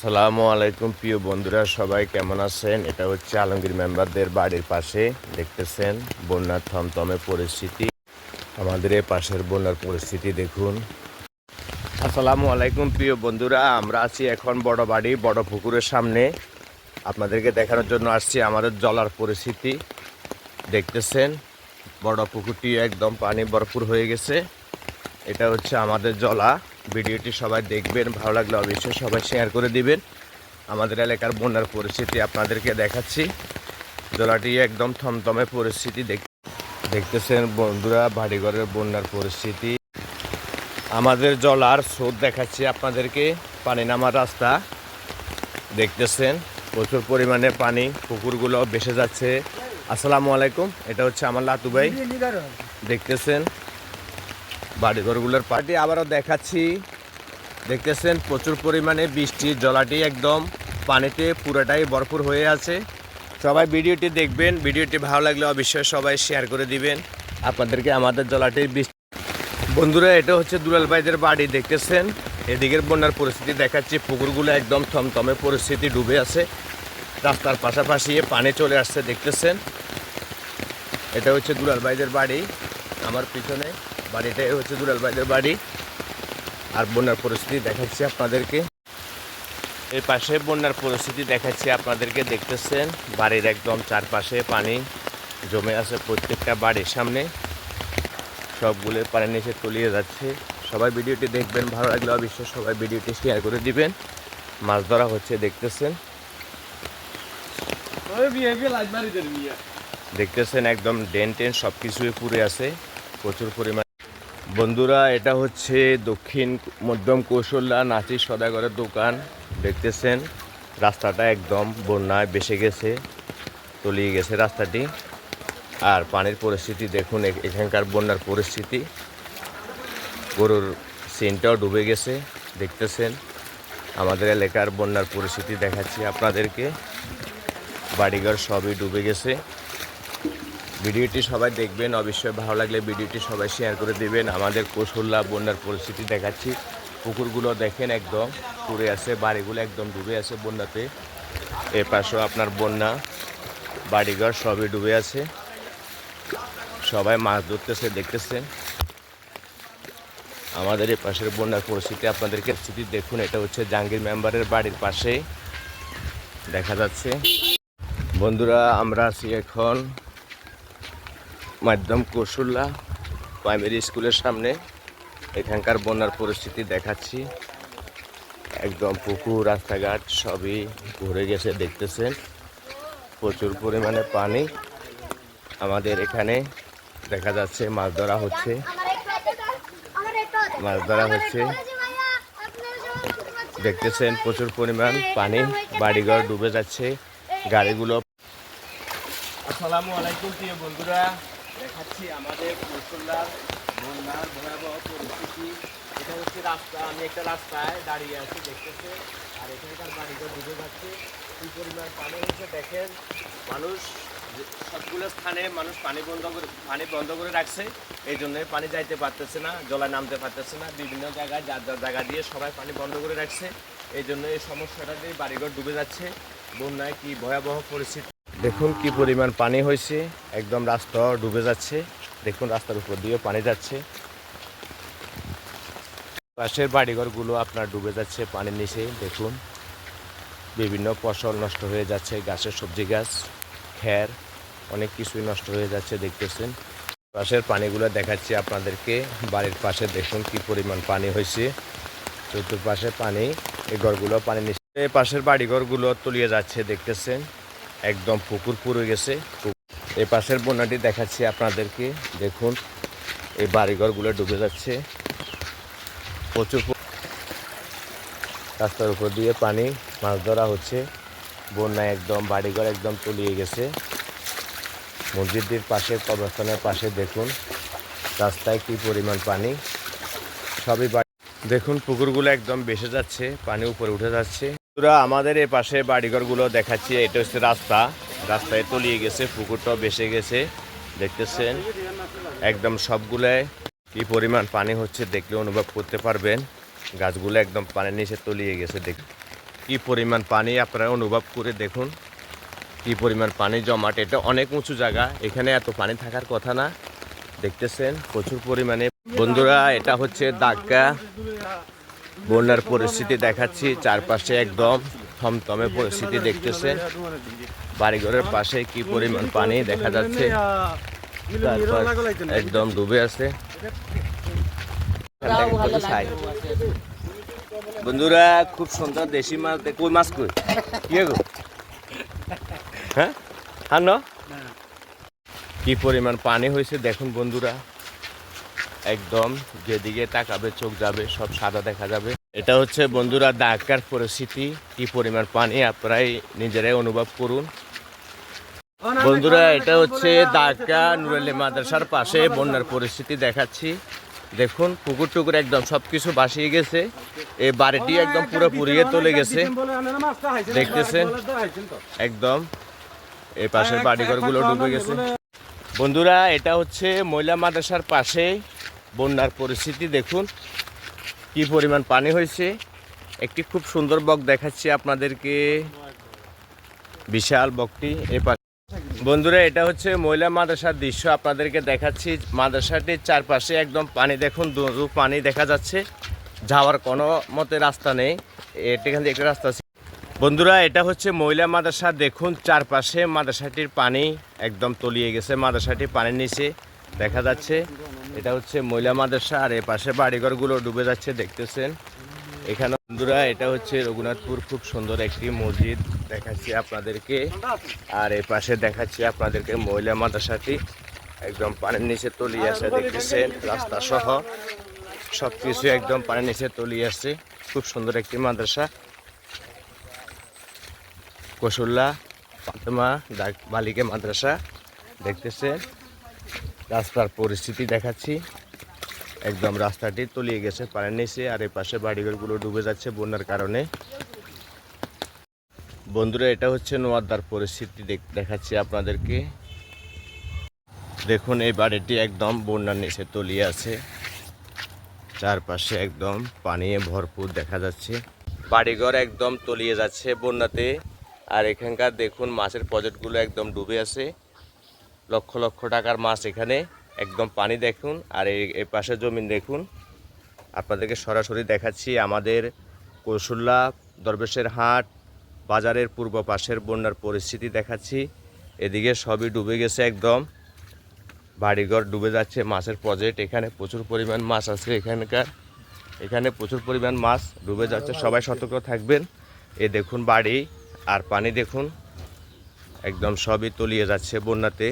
সালামু আলাইকুম, প্রিয় বন্ধুরা, সবাই কেমন আছেন? এটা হচ্ছে আলমগীর মেম্বারদের বাড়ির পাশে। দেখতেছেন বন্যার থমথমে পরিস্থিতি। আমাদের এই পাশের বন্যার পরিস্থিতি দেখুন। আসসালামু আলাইকুম, প্রিয় বন্ধুরা, আমরা আছি এখন বড় বাড়ি বড় পুকুরের সামনে। আপনাদেরকে দেখানোর জন্য আসছি আমাদের জলার পরিস্থিতি। দেখতেছেন বড় পুকুরটি একদম পানি ভরপুর হয়ে গেছে। এটা হচ্ছে আমাদের জলা। ভিডিওটি সবাই দেখবেন, ভালো লাগলে অবশ্যই সবাই শেয়ার করে দিবেন। আমাদের এলাকার বন্যার পরিস্থিতি আপনাদেরকে দেখাচ্ছি। জলাটি একদম থমথমে পরিস্থিতি দেখ দেখতেছেন বন্ধুরা, বাড়িঘরের বন্যার পরিস্থিতি। আমাদের জলার স্রোত দেখাচ্ছি আপনাদেরকে, পানি নামার রাস্তা। দেখতেছেন, প্রচুর পরিমাণে পানি, পুকুরগুলো বেসে যাচ্ছে। আসসালামু আলাইকুম, এটা হচ্ছে আমার লাতু ভাই। দেখতেছেন বাড়িঘরগুলোর পাটি আবারও দেখাচ্ছি। দেখতেছেন প্রচুর পরিমাণে বৃষ্টি, জলাটি একদম পানিতে পুরোটাই ভরপুর হয়ে আছে। সবাই ভিডিওটি দেখবেন, ভিডিওটি ভালো লাগলে অবশ্যই সবাই শেয়ার করে দিবেন। আপনাদেরকে আমাদের জলাটির বৃষ্টি বন্ধুরা, এটা হচ্ছে দুলাল ভাইদের বাড়ি, দেখতেছেন? এদিকের বন্যার পরিস্থিতি দেখাচ্ছি, পুকুরগুলো একদম থমথমে পরিস্থিতি ডুবে আছে। রাস্তার পাশাপাশি পানি চলে আসছে, দেখতেছেন? এটা হচ্ছে দুলাল ভাইদের বাড়ি, আমার পিছনে। বাড়িটাই হচ্ছে দুলাল ভাইদের বাড়ি। আর বন্যার পরিস্থিতি দেখাচ্ছি আপনাদেরকে। এর পাশে বন্যার পরিস্থিতি দেখাচ্ছি আপনাদেরকে দেখতেছেন? বাড়ির একদম চারপাশে পানি জমে আছে প্রত্যেকটা বাড়ির সামনে। সবগুলো পানি নিচে তলিয়ে যাচ্ছে। সবাই ভিডিওটি দেখবেন ভালো লাগলে অবশ্যই সবাই ভিডিওটি শেয়ার করে দিবেন। মাছ ধরা হচ্ছে দেখতেছেন? দেখতেছেন একদম ডেন টেন সব কিছুই পুড়ে আছে। প্রচুর পরিমাণ বন্ধুরা, এটা হচ্ছে দক্ষিণ মধ্যম কৌশল্যা নাচি সদাগরের দোকান। দেখতেছেন, রাস্তাটা একদম বন্যায় বেসে গেছে, তলিয়ে গেছে রাস্তাটি। আর পানির পরিস্থিতি দেখুন এখানকার বন্যার পরিস্থিতি। গরুর সিনটাও ডুবে গেছে, দেখতেছেন। আমাদের এলাকার বন্যার পরিস্থিতি দেখাচ্ছি আপনাদেরকে। বাড়িঘর সবই ডুবে গেছে। ভিডিওটি সবাই দেখবেন। অবশ্যই ভালো লাগলে ভিডিওটি সবাই শেয়ার করে দেবেন। আমাদের কৌশল্যা, বন্যার পরিস্থিতি দেখাচ্ছি। পুকুরগুলো দেখেন একদম পুড়ে আছে, বাড়িগুলো একদম ডুবে আছে বন্যাতে। এ পাশেও আপনার বন্যা, বাড়িঘর সবই ডুবে আছে। সবাই মাছ ধরতেছে দেখতেছেন আমাদের এই পাশের বন্যার পরিস্থিতি, আপনাদেরকে স্থিতি দেখুন। এটা হচ্ছে জাহাঙ্গীর মেম্বারের বাড়ির পাশে। দেখা যাচ্ছে। বন্ধুরা, আমরা আছি এখন মাধ্যম কৌশল্যা প্রাইমারি স্কুলের সামনে এখানকার বন্যার পরিস্থিতি দেখাচ্ছি। একদম পুকুর, রাস্তাঘাট সবই ভরে গেছে দেখতেছেন। প্রচুর পরিমাণে পানি আমাদের এখানে দেখা যাচ্ছে, মাছ ধরা হচ্ছে। মাছ ধরা হচ্ছে। দেখতেছেন প্রচুর পরিমাণ পানি, বাড়িঘর ডুবে যাচ্ছে, গাড়িগুলো আসসালামু আলাইকুম প্রিয় বন্ধুরা। দেখাচ্ছি আমাদের কৌশল্যার বন্যার ভয়াবহ পরিস্থিতি। এটা হচ্ছে রাস্তা, আমি একটা রাস্তায় দাঁড়িয়ে আছি, দেখতেছে। আর এখানকার বাড়িঘর ডুবে যাচ্ছে। কি পরিমাণ পানি হচ্ছে দেখেন। মানুষ, সবগুলো স্থানে মানুষ পানি বন্ধ করে, পানি বন্ধ করে রাখছে। এই জন্য পানি যাইতে পারতেছে না জলায় নামতে পারতেছে না। বিভিন্ন জায়গায় যার যার জায়গা দিয়ে সবাই পানি বন্ধ করে রাখছে। এই জন্য এই সমস্যাটা দিয়ে বাড়িঘর ডুবে যাচ্ছে। বন্যায় কি ভয়াবহ পরিস্থিতি দেখুন কি পরিমাণ পানি হয়েছে। একদম রাস্তা ডুবে যাচ্ছে। দেখুন রাস্তার উপর দিয়ে পানি যাচ্ছে। পাশের বাড়িঘরগুলো আপনার ডুবে যাচ্ছে পানির নিচে, দেখুন। বিভিন্ন ফসল নষ্ট হয়ে যাচ্ছে, গাছের সবজি গাছ খ্যার অনেক কিছুই নষ্ট হয়ে যাচ্ছে, দেখতেছেন। পাশের পানিগুলো দেখাচ্ছি আপনাদেরকে। বাড়ির পাশে দেখুন কি পরিমাণ পানি হয়েছে। চতুর্পাশে পানি, এই ঘরগুলো পানি নিচে। পাশের বাড়িঘরগুলো তলিয়ে যাচ্ছে, দেখতেছেন। একদম পুকুর পুরো গেছে। এই পাশের বন্যাটি দেখাচ্ছি আপনাদেরকে। দেখুন, এই বাড়িঘরগুলো ডুবে যাচ্ছে। প্রচুর রাস্তার উপর দিয়ে পানি, মাছ ধরা হচ্ছে। বন্যায় একদম, বাড়িঘর একদম তলিয়ে গেছে। মসজিদের পাশে, কবরস্থানের পাশে দেখুন, রাস্তায় কি পরিমাণ পানি। সবই দেখুন, পুকুরগুলো একদম বেসে যাচ্ছে, পানি উপরে উঠে যাচ্ছে। পুরা আমাদের এই পাশে বাড়িঘরগুলো দেখাচ্ছি। এটা হচ্ছে রাস্তা। রাস্তায় তলিয়ে গেছে, পুকুরটাও বেসে গেছে। দেখতেছেন? একদম সবগুলায় কি পরিমাণ পানি হচ্ছে দেখলে অনুভব করতে পারবেন। গাছগুলো একদম পানির নিচে তলিয়ে গেছে। দেখ, কি পরিমাণ পানি আপনারা অনুভব করে দেখুন। কি পরিমাণ পানি জমাট। এটা অনেক উঁচু জায়গা। এখানে এত পানি থাকার কথা না। দেখতেছেন? প্রচুর পরিমাণে। বন্ধুরা, এটা হচ্ছে দাগা বন্যার পরিস্থিতি দেখাচ্ছি, চারপাশে একদম থমথমে পরিস্থিতি দেখতেছেন বাড়িঘরের পাশে কি পরিমাণ পানি দেখা যাচ্ছে একদম ডুবে আছে। বন্ধুরা, খুব সুন্দর দেশি মাছ কই মাছ কই? কি গো? হ্যাঁ? হ্যাঁ? কি পরিমাণ পানি হয়েছে দেখুন বন্ধুরা। একদম যেদিকে তাকাবে, চোখ যাবে, সব সাদা দেখা যাবে। এটা হচ্ছে বন্ধুরা ডাকার পরিস্থিতি, কি পরিমাণ পানি আপনারাই নিজেরাই অনুভব করুন। বন্ধুরা, এটা হচ্ছে দাকা নুরালি মাদ্রাসার পাশে বন্যার পরিস্থিতি দেখাচ্ছি। দেখুন পুকুর টুকুর একদম সবকিছু ভাসিয়ে গেছে। এই বাড়িটি একদম পুরো পুড়িয়ে চলে গেছে। দেখতেছেন? একদম। এই পাশের বাড়িঘরগুলো ডুবে গেছে। বন্ধুরা, এটা হচ্ছে মহিলা মাদ্রাসার পাশে বন্যার পরিস্থিতি দেখুন। কি পরিমাণ পানি হয়েছে। একটি খুব সুন্দর বক দেখাচ্ছি আপনাদেরকে। বিশাল বকটি এ বন্ধুরা, এটা হচ্ছে মহিলা মাদ্রাসার দৃশ্য। আপনাদেরকে দেখাচ্ছি মাদ্রাসাটির চারপাশে একদম পানি দেখুন দু পানি দেখা যাচ্ছে। যাওয়ার কোনো মতে রাস্তা নেই। এটা এখান থেকে একটা রাস্তা আছে। বন্ধুরা, এটা হচ্ছে মহিলা মাদ্রাসা। দেখুন, চারপাশে মাদ্রাসাটির পানি একদম তলিয়ে গেছে। মাদ্রাসাটির পানির নিচে দেখা যাচ্ছে। এটা হচ্ছে মহিলা মাদ্রাসা, আর এ পাশে বাড়িঘরগুলো ডুবে যাচ্ছে, দেখতেছেন। এখানে বন্ধুরা, এটা হচ্ছে রঘুনাথপুর, খুব সুন্দর একটি মসজিদ দেখাচ্ছি আপনাদেরকে। আর এই পাশে দেখাচ্ছি আপনাদেরকে মহিলা মাদ্রাসাটি। একদম পানির নিচে তলিয়ে আসে দেখতেছেন, রাস্তা সহ। সব কিছু একদম পানির নিচে তলিয়ে আসছে খুব সুন্দর একটি মাদ্রাসা। কসুল্লা, ফাতেমা বালিকা মাদ্রাসা, দেখতেছেন। রাস্তার পরিস্থিতি দেখাচ্ছি। একদম রাস্তাটি তলিয়ে গেছে পানির নিচে, আর এই পাশে বাড়িঘরগুলো ডুবে যাচ্ছে বন্যার কারণে। বন্ধুরা, এটা হচ্ছে নোয়াদার পরিস্থিতি দেখ- দেখাচ্ছি আপনাদেরকে। দেখুন, এই বাড়িটি একদম বন্যার নিচে তলিয়ে আছে। চারপাশে একদম পানিয়ে ভরপুর দেখা যাচ্ছে। বাড়িঘর একদম তলিয়ে যাচ্ছে বন্যাতে। আর এখানকার দেখুন, মাছের প্রজেক্টগুলো একদম ডুবে আছে। লক্ষ লক্ষ টাকার মাছ এখানে। একদম পানি দেখুন, আর এই পাশে জমিন দেখুন। আপনাদেরকে সরাসরি দেখাচ্ছি আমাদের কৌশল্যা দরবেশের হাট, বাজারের পূর্ব পাশের বন্যার পরিস্থিতি দেখাচ্ছি। এদিকে সবই ডুবে গেছে একদম। বাড়িঘর ডুবে যাচ্ছে, মাছের প্রজেক্ট, এখানে প্রচুর পরিমাণ মাছ আছে এখানকার। এখানে প্রচুর পরিমাণ মাছ ডুবে যাচ্ছে, সবাই সতর্ক থাকবেন। এ দেখুন বাড়ি আর পানি দেখুন। একদম সবই তলিয়ে যাচ্ছে বন্যাতে।